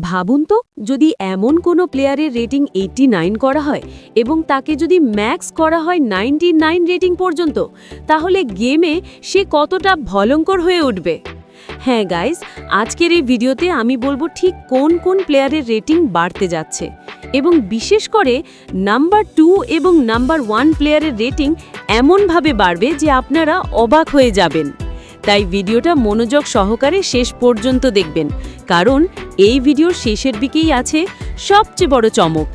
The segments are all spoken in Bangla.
ভাবুন তো, যদি এমন কোনো প্লেয়ারের রেটিং এইটি করা হয় এবং তাকে যদি ম্যাক্স করা হয় নাইনটি নাইন রেটিং পর্যন্ত, তাহলে গেমে সে কতটা ভয়ঙ্কর হয়ে উঠবে। হ্যাঁ গাইজ আজকের এই ভিডিওতে আমি বলব ঠিক কোন কোন প্লেয়ারের রেটিং বাড়তে যাচ্ছে এবং বিশেষ করে নাম্বার টু এবং নাম্বার ওয়ান প্লেয়ারের রেটিং এমনভাবে বাড়বে যে আপনারা অবাক হয়ে যাবেন। তাই ভিডিওটা মনোযোগ সহকারে শেষ পর্যন্ত দেখবেন, কারণ এই ভিডিওর শেষের দিকেই আছে সবচেয়ে বড় চমক।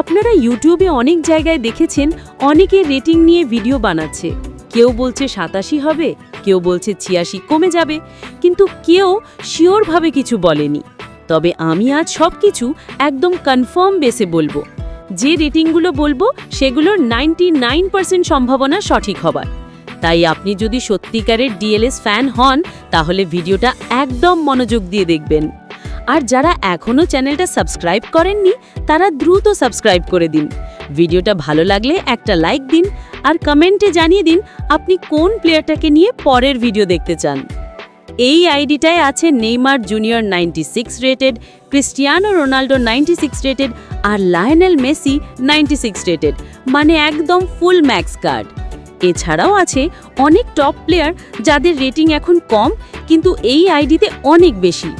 আপনারা ইউটিউবে অনেক জায়গায় দেখেছেন অনেকে রেটিং নিয়ে ভিডিও বানাচ্ছে। কেউ বলছে সাতাশি হবে, কেউ বলছে ছিয়াশি কমে যাবে, কিন্তু কেউ শিওরভাবে কিছু বলেনি। তবে আমি আজ সব কিছু একদম কনফার্ম বেসে বলব। যে রেটিংগুলো বলব, সেগুলোর নাইনটি সম্ভাবনা সঠিক হবার। তাই আপনি যদি সত্যিকারের ডিএলএস ফ্যান হন, তাহলে ভিডিওটা একদম মনোযোগ দিয়ে দেখবেন। আর যারা এখনও চ্যানেলটা সাবস্ক্রাইব করেননি, তারা দ্রুত সাবস্ক্রাইব করে দিন। ভিডিওটা ভালো লাগলে একটা লাইক দিন আর কমেন্টে জানিয়ে দিন আপনি কোন প্লেয়ারটাকে নিয়ে পরের ভিডিও দেখতে চান। এই আইডিটায় আছে Neymar junior ninety six rated, Cristiano Ronaldo ninety six rated আর Lionel Messi ninety six rated. মানে একদম ফুল ম্যাক্স কার্ড। এছাড়াও আছে অনেক টপ প্লেয়ার যাদের রেটিং এখন কম, কিন্তু এই আইডিতে অনেক বেশি।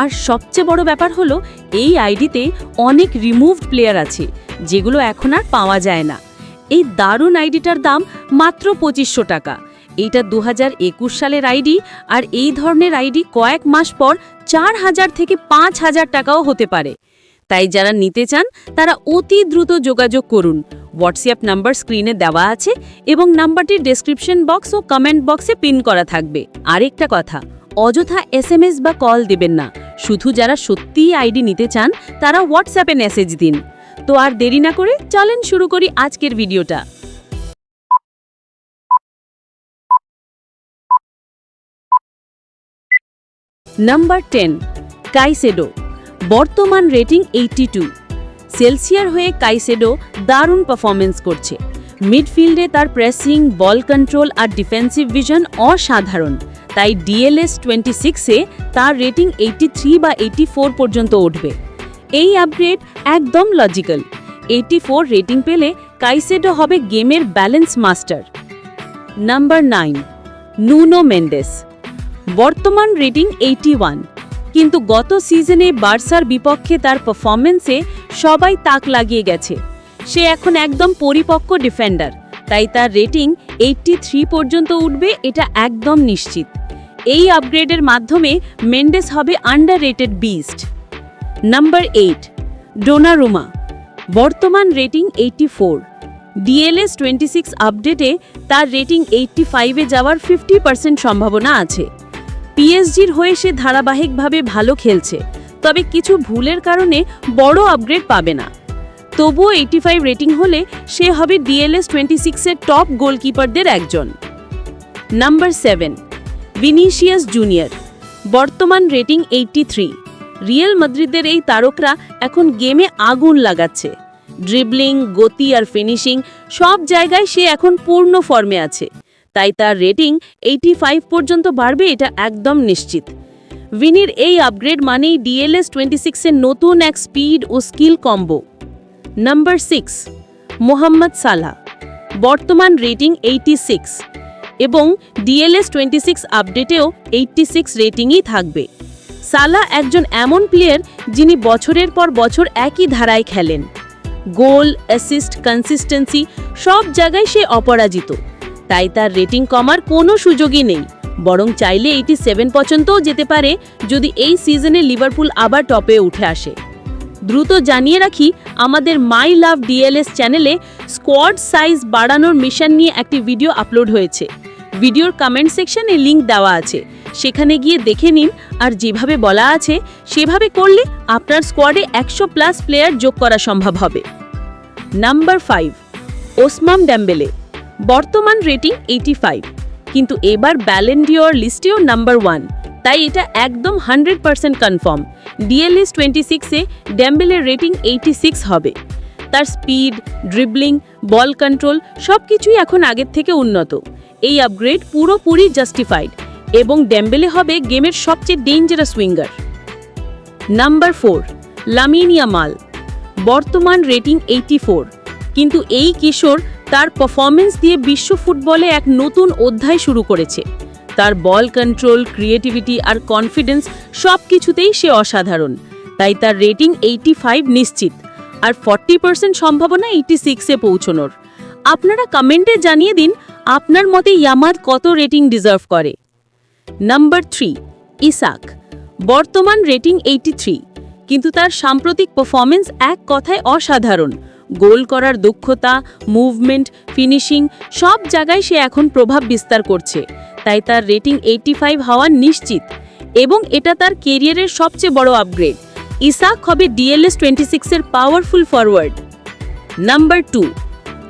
আর সবচেয়ে বড় ব্যাপার হলো, এই আইডিতে অনেক রিমুভড প্লেয়ার আছে, যেগুলো এখন আর পাওয়া যায় না। এই দারুণ আইডিটার দাম মাত্র পঁচিশশো টাকা। এইটা দু হাজার একুশ সালের আইডি আর এই ধরনের আইডি কয়েক মাস পর চার হাজার থেকে পাঁচ হাজার টাকাও হতে পারে। তাই যারা নিতে চান, তারা অতি দ্রুত যোগাযোগ করুন। হোয়াটসঅ্যাপ নাম্বার স্ক্রিনে দেওয়া আছে এবং নাম্বারটি ডেসক্রিপশন বক্স ও কমেন্ট বক্সে পিন করা থাকবে। আরেকটা কথা, অযথা এসএমএস বা কল দেবেন না। শুধু যারা সত্যিই আইডি নিতে চান, তারা হোয়াটসঅ্যাপে মেসেজ দিন। তো আর দেরি না করে চলেন শুরু করি আজকের ভিডিওটা। নাম্বার টেন কাইসেডো বর্তমান রেটিং এইটি টু সেলসিয়ার হয়ে কাইসেডো দারুণ পারফরমেন্স করছে। মিডফিল্ডে তার প্রেসিং বল কন্ট্রোল আর ডিফেন্সিভ ভিশন অসাধারণ। তাই ডিএলএস টোয়েন্টি সিক্সে তার রেটিং এইটি থ্রি বা এইটি ফোর পর্যন্ত উঠবে। এই আপগ্রেড একদম লজিক্যাল এইটি ফোর রেটিং পেলে কাইসেডো হবে গেমের balance master number nine Nuno Mendes বর্তমান রেটিং এইটি ওয়ান কিন্তু গত সিজনে বার্সার বিপক্ষে তার পারফরমেন্সে সবাই তাক লাগিয়ে গেছে। সে এখন একদম পরিপক্ক ডিফেন্ডার তাই তার রেটিং এইটটি থ্রি পর্যন্ত উঠবে, এটা একদম নিশ্চিত। এই আপগ্রেডের মাধ্যমে মেন্ডেস হবে under rated beast number eight Donnarumma বর্তমান rating eighty four DLS twenty six আপডেটে তার রেটিং এইটটি ফাইভে যাওয়ার ফিফটি পার্সেন্ট সম্ভাবনা আছে। পিএসজির হয়ে সে ধারাবাহিকভাবে ভালো খেলছে, তবে কিছু ভুলের কারণে বড় আপগ্রেড পাবে না। তবুও এইটি ফাইভ রেটিং হলে সে হবে ডিএলএস টোয়েন্টি সিক্সের টপ গোলকিপারদের একজন। নাম্বার সেভেন ভিনিসিয়াস জুনিয়র বর্তমান রেটিং এইটটি থ্রি রিয়েল মাদ্রিদের এই তারকরা এখন গেমে আগুন লাগাচ্ছে। ড্রিবলিং গতি আর ফিনিশিং সব জায়গায় সে এখন পূর্ণ ফর্মে আছে। তাই তার রেটিং এইটি ফাইভ পর্যন্ত বাড়বে, এটা একদম নিশ্চিত। ভিনির এই আপগ্রেড মানেই ডিএলএস টোয়েন্টি সিক্সের নতুন এক স্পিড ও skill combo number six Mohammad Salah বর্তমান রেটিং এইটি সিক্স এবং ডিএলএস টোয়েন্টি সিক্স আপডেটেও এইটটি সিক্স রেটিংই থাকবে। সালা একজন এমন প্লেয়ার যিনি বছরের পর বছর একই ধারায় খেলেন। গোল অ্যাসিস্ট কনসিস্টেন্সি সব জায়গায় সে অপরাজিত। তাই তার রেটিং কমার কোনো সুযোগই নেই। বরং চাইলে এইটি সেভেন পর্যন্তও যেতে পারে যদি এই সিজনে লিভারপুল আবার টপে উঠে আসে। দ্রুত জানিয়ে রাখি, আমাদের মাই লাভ ডিএলএস চ্যানেলে স্কোয়াড সাইজ বাড়ানোর মিশন নিয়ে একটি ভিডিও আপলোড হয়েছে। ভিডিওর কমেন্ট সেকশনে লিংক দেওয়া আছে। সেখানে গিয়ে দেখে নিন আর যেভাবে বলা আছে, সেভাবে করলে আপনার স্কোয়াডে একশো প্লাস প্লেয়ার যোগ করা সম্ভব হবে। Number five, Ousmane Dembele. বর্তমান রেটিং এইটি ফাইভ কিন্তু এবার ব্যালেন্ডিওর লিস্টেও নাম্বার ওয়ান তাই এটা একদম hundred percent confirm DLS twenty সিক্সে ড্যাম্বেলের রেটিং এইটি সিক্স হবে। তার স্পিড ড্রিবলিং বল কন্ট্রোল সব কিছুই এখন আগের থেকে উন্নত। এই আপগ্রেড পুরোপুরি জাস্টিফাইড এবং ড্যাম্বেলে হবে গেমের সবচেয়ে dangerous winger number four Lamine Yamal বর্তমান রেটিং এইটি কিন্তু এই কিশোর তার পারফরমেন্স দিয়ে বিশ্ব ফুটবলে এক নতুন অধ্যায় শুরু করেছে। তার বল কন্ট্রোল ক্রিয়েটিভিটি আর কনফিডেন্স সব কিছুতেই সে অসাধারণ। তাই তার রেটিং এইটি ফাইভ নিশ্চিত। আর ফর্টি পার্সেন্ট সম্ভাবনা এইটি সিক্সে পৌঁছনোর। আপনারা কমেন্টে জানিয়ে দিন, আপনার মতে ইয়ামাদ কত রেটিং ডিজার্ভ করে। Number three Isak. বর্তমান রেটিং এইটি থ্রি কিন্তু তার সাম্প্রতিক পারফরমেন্স এক কথায় অসাধারণ। গোল করার দক্ষতা মুভমেন্ট ফিনিশিং সব জায়গায় সে এখন প্রভাব বিস্তার করছে। তাই তার রেটিং এইটি ফাইভ হওয়া নিশ্চিত এবং এটা তার কেরিয়ারের সবচেয়ে বড় আপগ্রেড ইসাক হবে ডিএলএস টোয়েন্টি সিক্সের powerful forward number two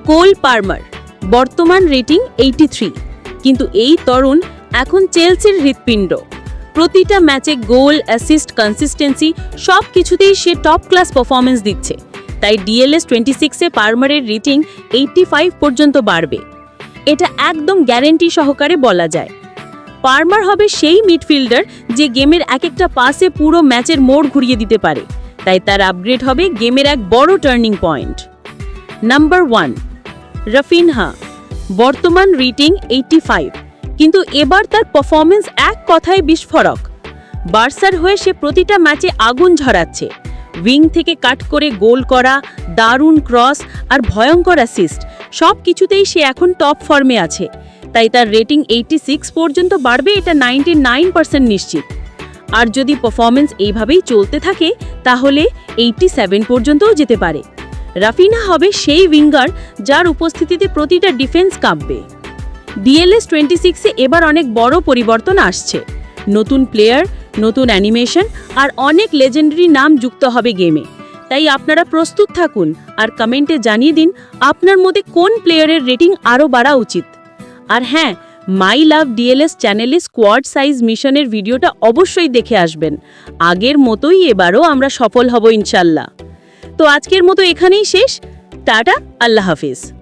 Cole Palmer বর্তমান রেটিং এইটি থ্রি কিন্তু এই তরুণ এখন চেলসির হৃৎপিণ্ড। প্রতিটা ম্যাচে গোল অ্যাসিস্ট কনসিস্টেন্সি সব কিছুতেই সে টপ ক্লাস পারফরমেন্স দিচ্ছে। তাই ডিএলএস টোয়েন্টি সিক্সে পার্মারের রেটিং এইটটি ফাইভ পর্যন্ত বাড়বে। এটা একদম গ্যারেন্টি সহকারে বলা যায়। পার্মার হবে সেই মিডফিল্ডার যে গেমের এক একটা পাসে পুরো ম্যাচের মোড় ঘুরিয়ে দিতে পারে। তাই তার আপগ্রেড হবে গেমের এক বড় turning point number one Raphinha বর্তমান রেটিং এইটটি ফাইভ কিন্তু এবার তার পারফরমেন্স এক কথায় বিস্ফোরক। বার্সার হয়ে সে প্রতিটা ম্যাচে আগুন ঝরাচ্ছে। উইং থেকে কাট করে গোল করা, দারুণ ক্রস আর ভয়ঙ্কর অ্যাসিস্ট সব কিছুতেই সে এখন টপ ফর্মে আছে। তাই তার রেটিং এইটি পর্যন্ত বাড়বে এটা নাইনটি নিশ্চিত। আর যদি পারফরমেন্স এইভাবেই চলতে থাকে, তাহলে এইটি সেভেন পর্যন্তও যেতে পারে। রাফিনা হবে সেই উইঙ্গার যার উপস্থিতিতে প্রতিটা ডিফেন্স কাঁপবে। ডিএলএস টোয়েন্টি সিক্সে এবার অনেক বড় পরিবর্তন আসছে। নতুন প্লেয়ার নতুন অ্যানিমেশন আর অনেক লেজেন্ডারি নাম যুক্ত হবে গেমে। তাই আপনারা প্রস্তুত থাকুন আর কমেন্টে জানিয়ে দিন আপনার মধ্যে কোন প্লেয়ারের রেটিং আরও বাড়া উচিত। আর হ্যাঁ মাই লাভ ডিএলএস চ্যানেলে স্কোয়াড সাইজ মিশনের ভিডিওটা অবশ্যই দেখে আসবেন। আগের মতোই এবারও আমরা সফল হব ইনশাল্লাহ। তো আজকের মতো এখানেই শেষ। টাটা, আল্লাহ হাফিজ।